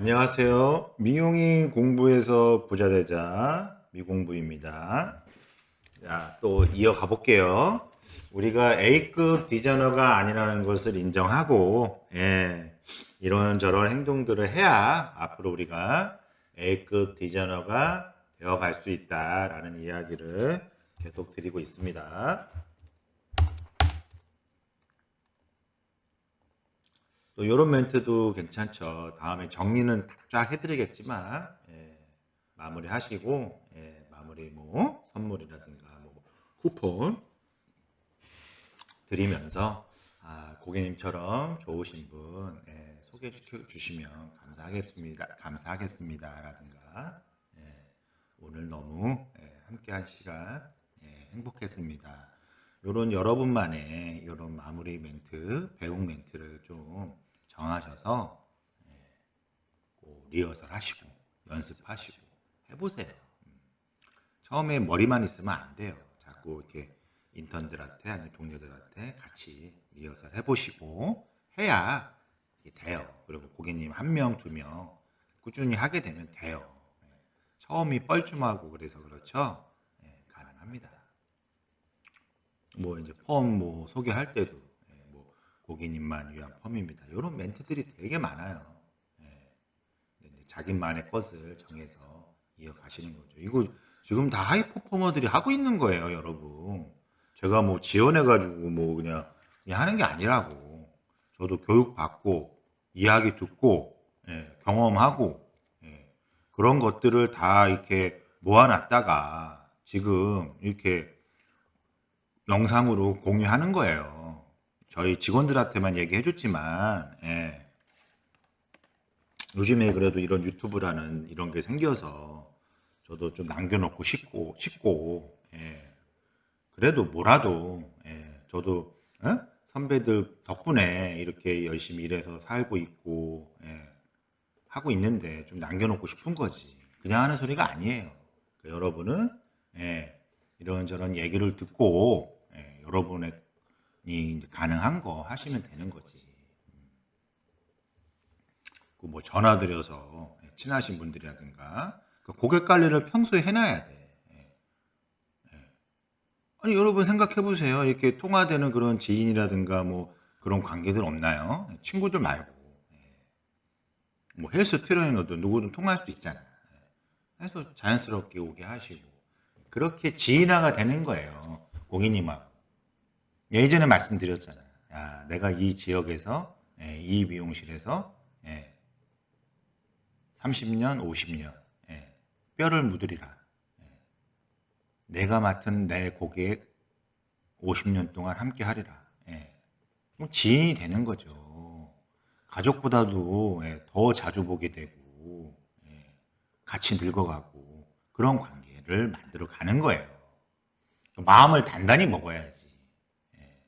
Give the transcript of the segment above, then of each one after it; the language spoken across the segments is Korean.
안녕하세요. 미용인 공부에서 부자 되자 미공부입니다. 자, 또 이어가 볼게요. 우리가 A급 디자이너가 아니라는 것을 인정하고, 예, 이런저런 행동들을 해야 앞으로 우리가 A급 디자이너가 되어갈 수 있다라는 이야기를 계속 드리고 있습니다. 또 이런 멘트도 괜찮죠. 다음에 정리는 쫙 해드리겠지만 예, 마무리 하시고 예, 마무리 뭐 선물이라든가 뭐 쿠폰 드리면서 아, 고객님처럼 좋으신 분 예, 소개해 주- 주시면 감사하겠습니다. 감사하겠습니다 라든가 예, 오늘 너무 예, 함께한 시간 예, 행복했습니다. 요런 여러분만의 이런 마무리 멘트, 배웅 멘트를 좀 정하셔서 예, 꼭 리허설 하시고 연습하시고 해보세요. 음. 처음에 머리만 있으면 안 돼요. 자꾸 이렇게 인턴들한테 아니면 동료들한테 같이 리허설 해보시고 해야 이게 돼요. 그리고 고객님 한 명, 두 명 꾸준히 하게 되면 돼요. 예. 처음이 뻘쭘하고 그래서 그렇죠. 예, 가능합니다. 뭐 이제 펌 뭐 소개할 때도 예, 뭐 고객님만 위한 펌입니다. 이런 멘트들이 되게 많아요. 예. 이제 자기만의 것을 정해서 이어가시는 거죠. 이거 지금 다 하이 퍼포머들이 하고 있는 거예요, 여러분. 제가 뭐 지원해가지고 뭐 그냥 하는 게 아니라고. 저도 교육 받고 이야기 듣고 예, 경험하고 예, 그런 것들을 다 이렇게 모아놨다가 지금 이렇게 영상으로 공유하는 거예요. 저희 직원들한테만 얘기해 줬지만, 예. 요즘에 그래도 이런 유튜브라는 이런 게 생겨서 저도 좀 남겨놓고 싶고, 싶고, 예. 그래도 뭐라도, 예. 저도, 예? 선배들 덕분에 이렇게 열심히 일해서 살고 있고, 예. 하고 있는데 좀 남겨놓고 싶은 거지. 그냥 하는 소리가 아니에요. 그 여러분은, 예. 이런저런 얘기를 듣고 예, 여러분이 가능한 거 하시면 되는 거지. 그뭐 전화 드려서 예, 친하신 분들이라든가 그 고객 관리를 평소에 해놔야 돼. 예. 예. 아니 여러분 생각해 보세요. 이렇게 통화되는 그런 지인이라든가 뭐 그런 관계들 없나요? 예, 친구들 말고 예. 뭐 헬스 트레이너도 누구든 통화할 수 있잖아. 예. 해서 자연스럽게 오게 하시고 그렇게 지인화가 되는 거예요. 고객님하고. 예전에 말씀드렸잖아요. 야, 내가 이 지역에서, 예, 이 미용실에서, 예, 30년, 50년, 예, 뼈를 묻으리라. 예, 내가 맡은 내 고객 50년 동안 함께 하리라. 예, 지인이 되는 거죠. 가족보다도 예, 더 자주 보게 되고, 예, 같이 늙어가고, 그런 관계를 만들어 가는 거예요. 마음을 단단히 먹어야지. 예.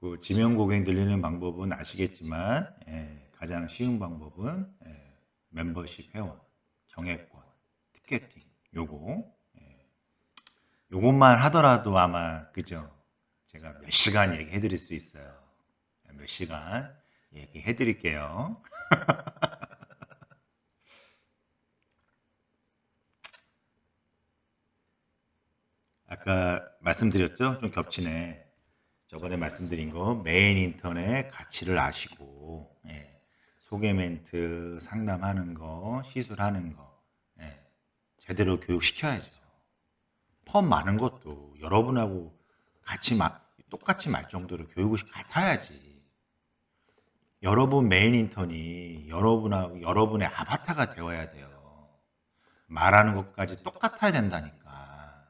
그 지명 고객 늘리는 방법은 아시겠지만 예, 가장 쉬운 방법은 예, 멤버십 회원, 정액권, 티켓팅 요거 예, 요것만 하더라도 아마 그죠? 제가 몇 시간 얘기해 드릴 수 있어요. 몇 시간 얘기해 드릴게요. 아까 말씀드렸죠? 좀 겹치네. 저번에 말씀드린 거 메인 인턴의 가치를 아시고 예, 소개 멘트 상담하는 거 시술하는 거 예, 제대로 교육시켜야죠. 펌 많은 것도 여러분하고 같이 마- 똑같이 말 정도로 교육을 같아야지. 여러분 메인 인턴이 여러분하고 여러분의 아바타가 되어야 돼요. 말하는 것까지 똑같아야 된다니까.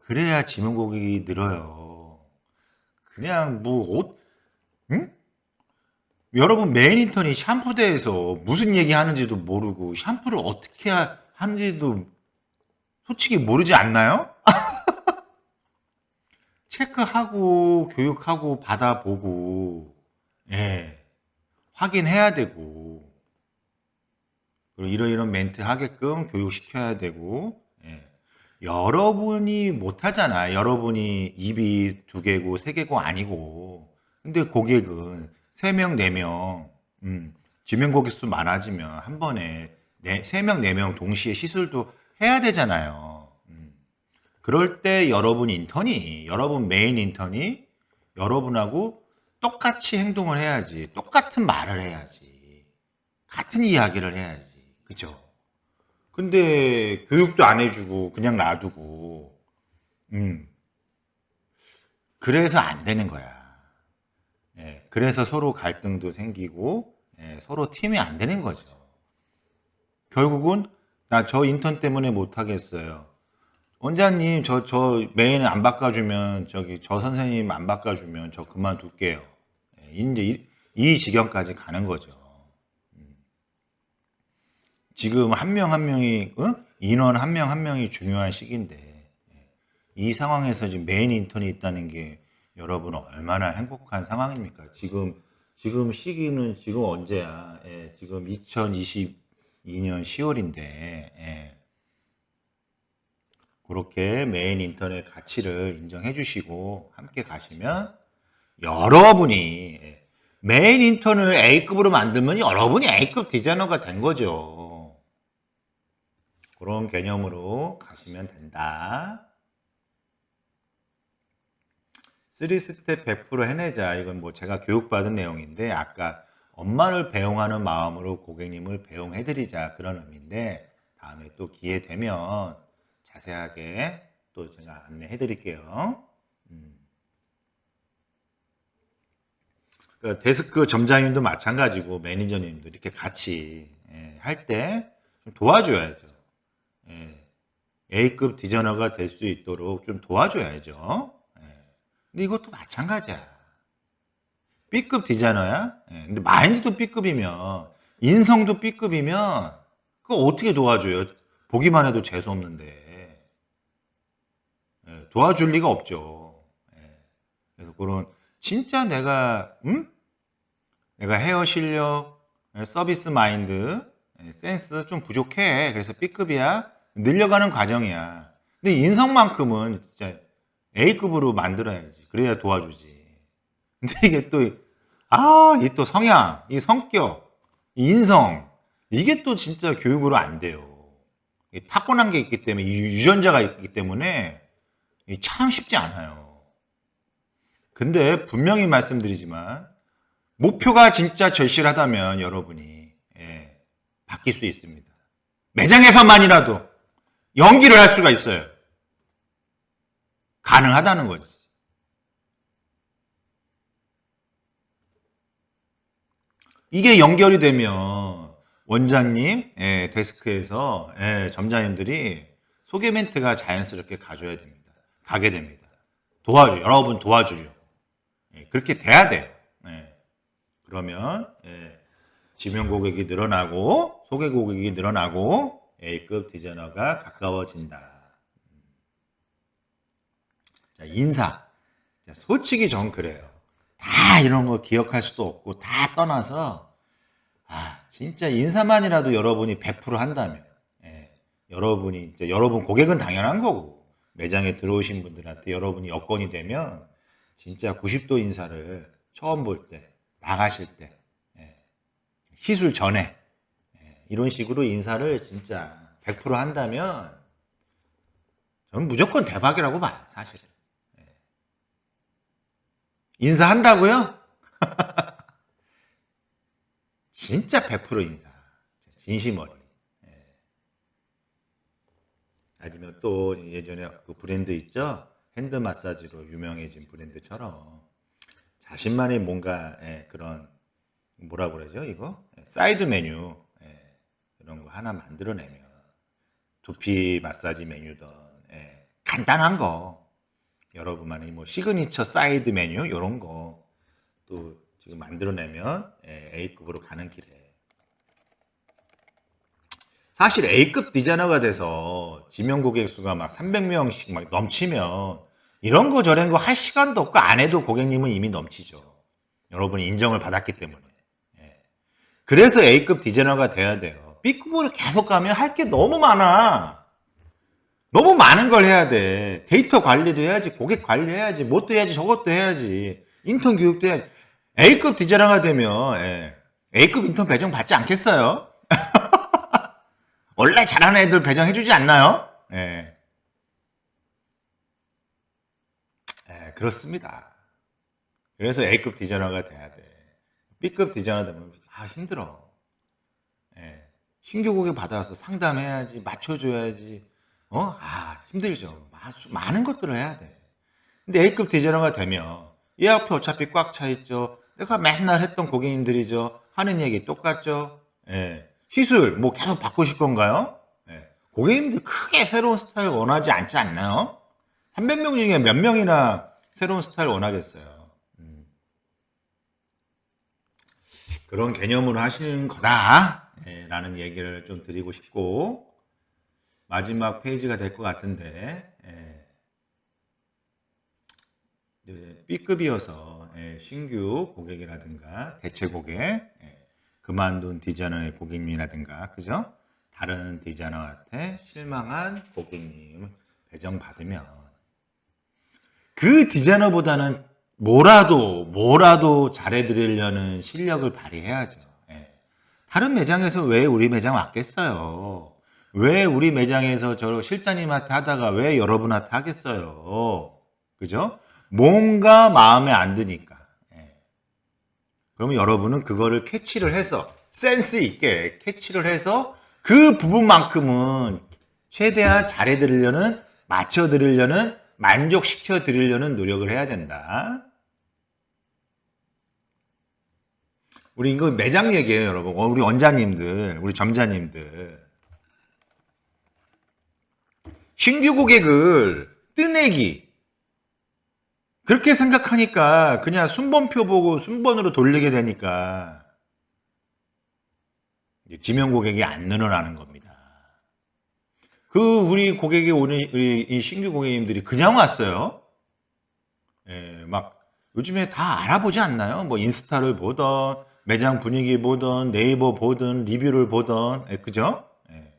그래야 지문 고객이 늘어요. 그냥 뭐 옷, 응? 여러분 메인 인턴이 샴푸대에서 무슨 얘기 하는지도 모르고 샴푸를 어떻게 하- 하는지도 솔직히 모르지 않나요? 체크하고 교육하고 받아보고 예 확인해야 되고 그리고 이런 이런 멘트 하게끔 교육시켜야 되고 예. 여러분이 못하잖아. 여러분이 입이 두 개고 세 개고 아니고. 근데 고객은 세 명, 네 명, 음, 지명 고객 수 많아지면 한 번에 네, 세 명, 네 명 동시에 시술도 해야 되잖아요. 음. 그럴 때 여러분 인턴이, 여러분 메인 인턴이 여러분하고 똑같이 행동을 해야지. 똑같은 말을 해야지. 같은 이야기를 해야지. 그죠? 근데 교육도 안 해주고 그냥 놔두고, 음. 그래서 안 되는 거야. 예, 그래서 서로 갈등도 생기고, 예, 서로 팀이 안 되는 거죠. 결국은 나 저 인턴 때문에 못 하겠어요. 원장님 저 저 메인 안 바꿔주면 저기 저 선생님 안 바꿔주면 저 그만둘게요. 예, 이제 이, 이 지경까지 가는 거죠. 음. 지금 한 명 한 명이 어? 인원 한 명 한 명이 중요한 시기인데 예, 이 상황에서 지금 메인 인턴이 있다는 게 여러분 얼마나 행복한 상황입니까? 지금 지금 시기는 지금 언제야? 예, 지금 2022년 10월인데 예. 그렇게 메인 인턴의 가치를 인정해 주시고 함께 가시면 여러분이 예, 메인 인턴을 A급으로 만들면 여러분이 A급 디자이너가 된 거죠. 그런 개념으로 가시면 된다. 3스텝 100% 해내자. 이건 뭐 제가 교육받은 내용인데 아까 엄마를 배웅하는 마음으로 고객님을 배웅해드리자 그런 의미인데 다음에 또 기회 되면 자세하게 또 제가 안내해드릴게요. 음. 그 데스크 점장님도 마찬가지고 매니저님도 이렇게 같이 예, 할때 도와줘야죠. 예, A급 디자이너가 될 수 있도록 좀 도와줘야죠. 예. 근데 이것도 마찬가지야. B급 디자이너야? 예, 근데 마인드도 B급이면, 인성도 B급이면, 그거 어떻게 도와줘요? 보기만 해도 재수없는데. 예, 도와줄 리가 없죠. 예. 그래서 그런, 진짜 내가, 음? 내가 헤어 실력, 예, 서비스 마인드, 예, 센스 좀 부족해. 그래서 B급이야. 늘려가는 과정이야. 근데 인성만큼은 진짜 A급으로 만들어야지. 그래야 도와주지. 근데 이게 또, 아, 이 또 성향, 이 성격, 이 인성, 이게 또 진짜 교육으로 안 돼요. 이 타고난 게 있기 때문에, 이 유전자가 있기 때문에, 이참 쉽지 않아요. 근데 분명히 말씀드리지만, 목표가 진짜 절실하다면 여러분이, 예, 바뀔 수 있습니다. 매장에서만이라도 연기를 할 수가 있어요. 가능하다는 거지. 이게 연결이 되면 원장님 예, 데스크에서 예, 점장님들이 소개 멘트가 자연스럽게 가줘야 됩니다. 가게 됩니다. 도와줘 여러분 도와주죠. 예, 그렇게 돼야 돼요. 예. 그러면 예, 지명 고객이 늘어나고 소개 고객이 늘어나고 A급 디자이너가 가까워진다. 자, 인사. 자, 솔직히 전 그래요. 다 이런 거 기억할 수도 없고 다 떠나서 아 진짜 인사만이라도 여러분이 100% 한다면 예, 여러분이 이제 여러분 고객은 당연한 거고 매장에 들어오신 분들한테 여러분이 여건이 되면 진짜 90도 인사를 처음 볼 때 나가실 때 예, 시술 전에 예, 이런 식으로 인사를 진짜 100% 한다면 저는 무조건 대박이라고 봐요 사실은. 인사한다고요? 진짜 100% 인사. 진심어리. 예. 아니면 또 예전에 그 브랜드 있죠? 핸드 마사지로 유명해진 브랜드처럼 자신만의 뭔가 예, 그런 뭐라 그러죠 이거 예, 사이드 메뉴 예, 이런 거 하나 만들어내면 두피 마사지 메뉴든 예, 간단한 거 여러분만의 뭐 시그니처 사이드 메뉴 이런 거 또 지금 만들어내면 예, A급으로 가는 길에 사실 A급 디자이너가 돼서 지명 고객 수가 막 300명씩 막 넘치면 이런 거 저런 거 할 시간도 없고 안 해도 고객님은 이미 넘치죠. 여러분이 인정을 받았기 때문에. 예. 그래서 A급 디자이너가 돼야 돼요. B급으로 계속 가면 할 게 너무 많아. 너무 많은 걸 해야 돼. 데이터 관리도 해야지, 고객 관리해야지, 뭣도 해야지, 저것도 해야지. 인턴 교육도 해야지. A급 디자이너가 되면 예, A급 인턴 배정 받지 않겠어요? 원래 잘하는 애들 배정해주지 않나요? 예. 예, 그렇습니다. 그래서 A급 디자이너가 돼야 돼. B급 디자이너 되면 아 힘들어. 예. 신규 고객 받아서 상담해야지, 맞춰줘야지. 어? 아 힘들죠. 마- 많은 것들을 해야 돼. 근데 A급 디자이너가 되면 예약표 어차피 꽉 차 있죠. 내가 맨날 했던 고객님들이죠. 하는 얘기 똑같죠. 예. 시술 뭐 계속 바꾸실 건가요? 예. 고객님들 크게 새로운 스타일 원하지 않지 않나요? 300명 중에 몇 명이나 새로운 스타일 원하겠어요. 음. 그런 개념으로 하시는 거다. 예, 라는 얘기를 좀 드리고 싶고, 마지막 페이지가 될 것 같은데, 예. B급이어서 예, 신규 고객이라든가 대체 고객, 예, 그만둔 디자이너의 고객님이라든가, 그죠? 다른 디자이너한테 실망한 고객님 배정받으면 그 디자이너보다는 뭐라도 뭐라도 잘해드리려는 실력을 발휘해야죠. 예. 다른 매장에서 왜 우리 매장 왔겠어요? 왜 우리 매장에서 저 실장님한테 하다가 왜 여러분한테 하겠어요? 그죠? 뭔가 마음에 안 드니까. 예. 그러면 여러분은 그거를 캐치를 해서 센스 있게 캐치를 해서 그 부분만큼은 최대한 잘해드리려는 맞춰드리려는 만족시켜드리려는 노력을 해야 된다. 우리 이거 매장 얘기예요, 여러분. 어, 우리 원장님들, 우리 점자님들. 신규 고객을 뜨내기. 그렇게 생각하니까 그냥 순번표 보고 순번으로 돌리게 되니까 지명 고객이 안 늘어나는 겁니다. 그 우리 고객이 오는 우리 이 신규 고객님들이 그냥 왔어요. 예, 막 요즘에 다 알아보지 않나요? 뭐 인스타를 보던 매장 분위기 보던 네이버 보던 리뷰를 보던 예, 그죠? 예.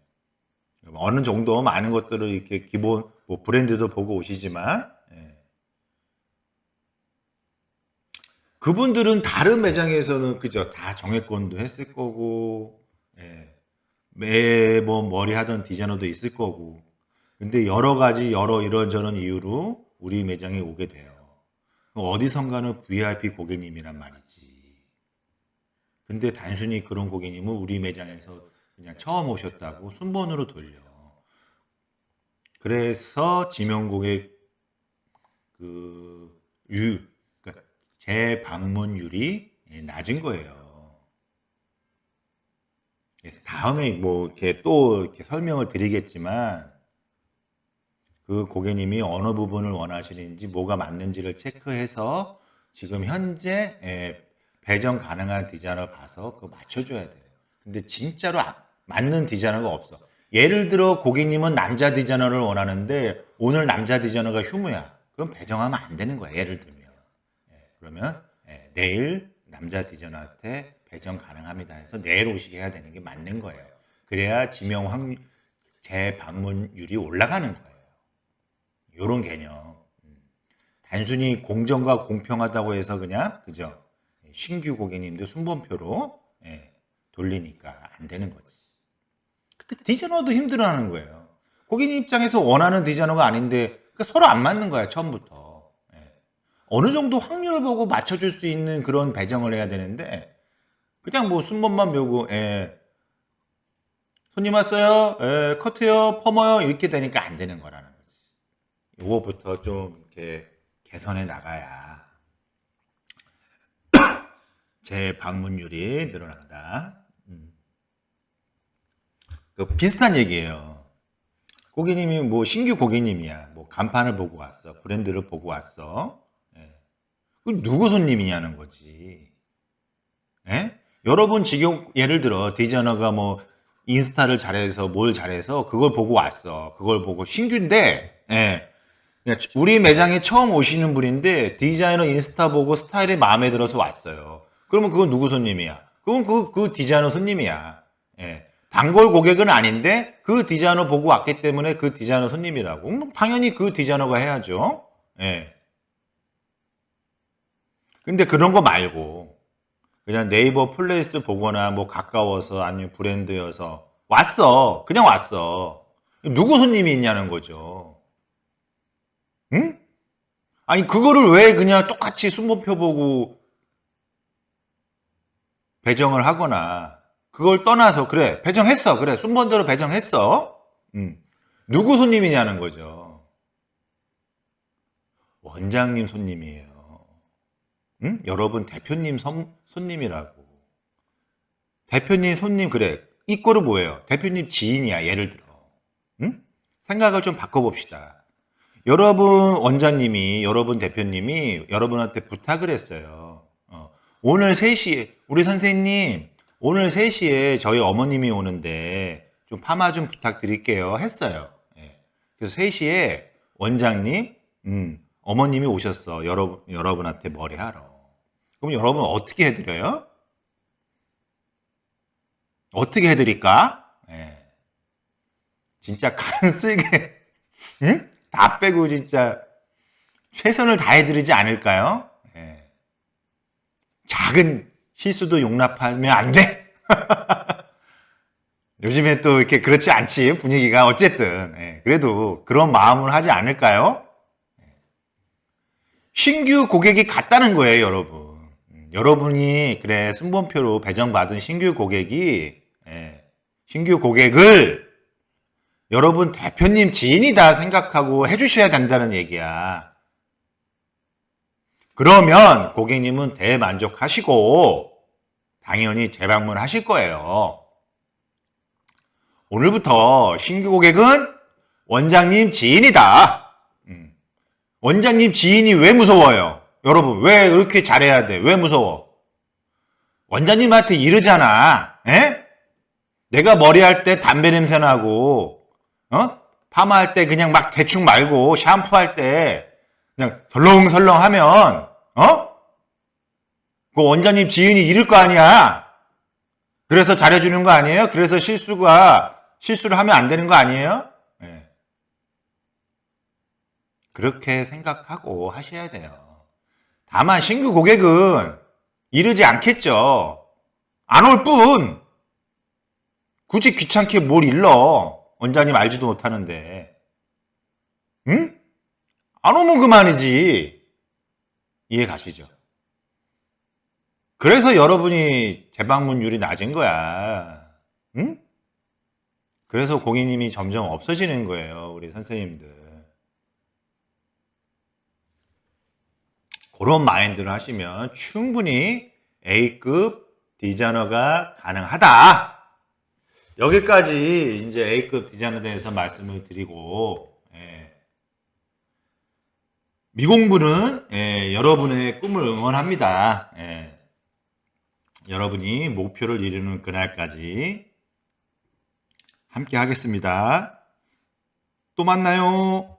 어느 정도 많은 것들을 이렇게 기본 뭐 브랜드도 보고 오시지만 예. 그분들은 다른 매장에서는 그죠 다 정액권도 했을 거고 예. 매번 머리 하던 디자이너도 있을 거고 근데 여러 가지 여러 이런저런 이유로 우리 매장에 오게 돼요. 어디선가는 VIP 고객님이란 말이지. 근데 단순히 그런 고객님은 우리 매장에서 그냥 처음 오셨다고 순번으로 돌려. 그래서 지명 고객 그 유, 그러니까 재방문율이 예, 낮은 거예요. 다음에 뭐 이렇게 또 이렇게 설명을 드리겠지만 그 고객님이 어느 부분을 원하시는지 뭐가 맞는지를 체크해서 지금 현재 예, 배정 가능한 디자이너 봐서 그거 맞춰줘야 돼요. 근데 진짜로 아- 맞는 디자이너가 없어. 예를 들어 고객님은 남자 디자이너를 원하는데 오늘 남자 디자이너가 휴무야. 그럼 배정하면 안 되는 거야. 예를 들면. 예, 그러면 예, 내일 남자 디자이너한테 배정 가능합니다 해서 내일 오시게 해야 되는 게 맞는 거예요. 그래야 지명 확 재방문율이 올라가는 거예요. 요런 개념. 음. 단순히 공정과 공평하다고 해서 그냥 그죠? 신규 고객님도 순번표로 예, 돌리니까 안 되는 거지. 근데 디자이너도 힘들어하는 거예요. 고객님 입장에서 원하는 디자이너가 아닌데 그러니까 서로 안 맞는 거야 처음부터. 예. 어느 정도 확률을 보고 맞춰줄 수 있는 그런 배정을 해야 되는데 그냥 뭐 순번만 배우고 예. 손님 왔어요, 예, 커트요, 펌어요 이렇게 되니까 안 되는 거라는 거지. 요거부터 좀 이렇게 개선해 나가야 재방문율이 늘어난다. 음. 그 비슷한 얘기예요. 고객님이 뭐 신규 고객님이야. 뭐 간판을 보고 왔어. 브랜드를 보고 왔어. 예. 그 누구 손님이냐는 거지. 예? 여러분 지금 예를 들어 디자이너가 뭐 인스타를 잘해서 뭘 잘해서 그걸 보고 왔어. 그걸 보고 신규인데 예. 우리 매장에 처음 오시는 분인데 디자이너 인스타 보고 스타일이 마음에 들어서 왔어요. 그러면 그건 누구 손님이야? 그건 그, 그 디자이너 손님이야. 예. 단골 고객은 아닌데 그 디자이너 보고 왔기 때문에 그 디자이너 손님이라고. 음, 당연히 그 디자이너가 해야죠. 예. 근데 그런 거 말고 그냥 네이버 플레이스 보거나 뭐 가까워서 아니면 브랜드여서 왔어. 그냥 왔어. 누구 손님이 있냐는 거죠. 응? 아니 그거를 왜 그냥 똑같이 순번표 보고 배정을 하거나 그걸 떠나서 그래 배정했어. 그래 순번대로 배정했어. 음. 누구 손님이냐는 거죠. 원장님 손님이에요. 음? 여러분 대표님 선- 손님이라고. 대표님 손님 그래. 이 꼴은 뭐예요? 대표님 지인이야 예를 들어. 음? 생각을 좀 바꿔봅시다. 여러분 원장님이 여러분 대표님이 여러분한테 부탁을 했어요. 어, 오늘 3시에 우리 선생님 오늘 3시에 저희 어머님이 오는데 좀 파마 좀 부탁드릴게요 했어요. 예. 그래서 3시에 원장님 음, 어머님이 오셨어. 여러분 여러분한테 머리 하러. 그럼 여러분 어떻게 해드려요? 어떻게 해드릴까? 예. 진짜 간 쓸게 응? 다 빼고 진짜 최선을 다해드리지 않을까요? 예. 작은 실수도 용납하면 안 돼. 요즘에 또 이렇게 그렇지 않지 분위기가 어쨌든 예. 그래도 그런 마음을 하지 않을까요? 예. 신규 고객이 같다는 거예요, 여러분. 음, 여러분이 그래 순번표로 배정받은 신규 고객이 예, 신규 고객을 여러분 대표님 지인이다 생각하고 해주셔야 된다는 얘기야. 그러면 고객님은 대만족하시고 당연히 재방문하실 거예요. 오늘부터 신규 고객은 원장님 지인이다. 음. 원장님 지인이 왜 무서워요? 여러분 왜 이렇게 잘해야 돼? 왜 무서워? 원장님한테 이르잖아. 에? 내가 머리할 때 담배 냄새 나고 어? 파마할 때 그냥 막 대충 말고 샴푸할 때 그냥 설렁설렁 하면 어? 그 원장님 지인이 이럴 거 아니야. 그래서 잘해주는 거 아니에요? 그래서 실수가 실수를 하면 안 되는 거 아니에요? 예. 그렇게 생각하고 하셔야 돼요. 다만 신규 고객은 이르지 않겠죠. 안 올 뿐. 굳이 귀찮게 뭘 일러. 원장님 알지도 못하는데. 응? 안 오면 그만이지. 이해 가시죠? 그래서 여러분이 재방문율이 낮은 거야. 응? 그래서 고객님이 점점 없어지는 거예요. 우리 선생님들. 그런 마인드를 하시면 충분히 A급 디자이너가 가능하다. 여기까지 이제 A급 디자인에 대해서 말씀을 드리고 예. 미공부는 예, 여러분의 꿈을 응원합니다. 예. 여러분이 목표를 이루는 그날까지 함께 하겠습니다. 또 만나요.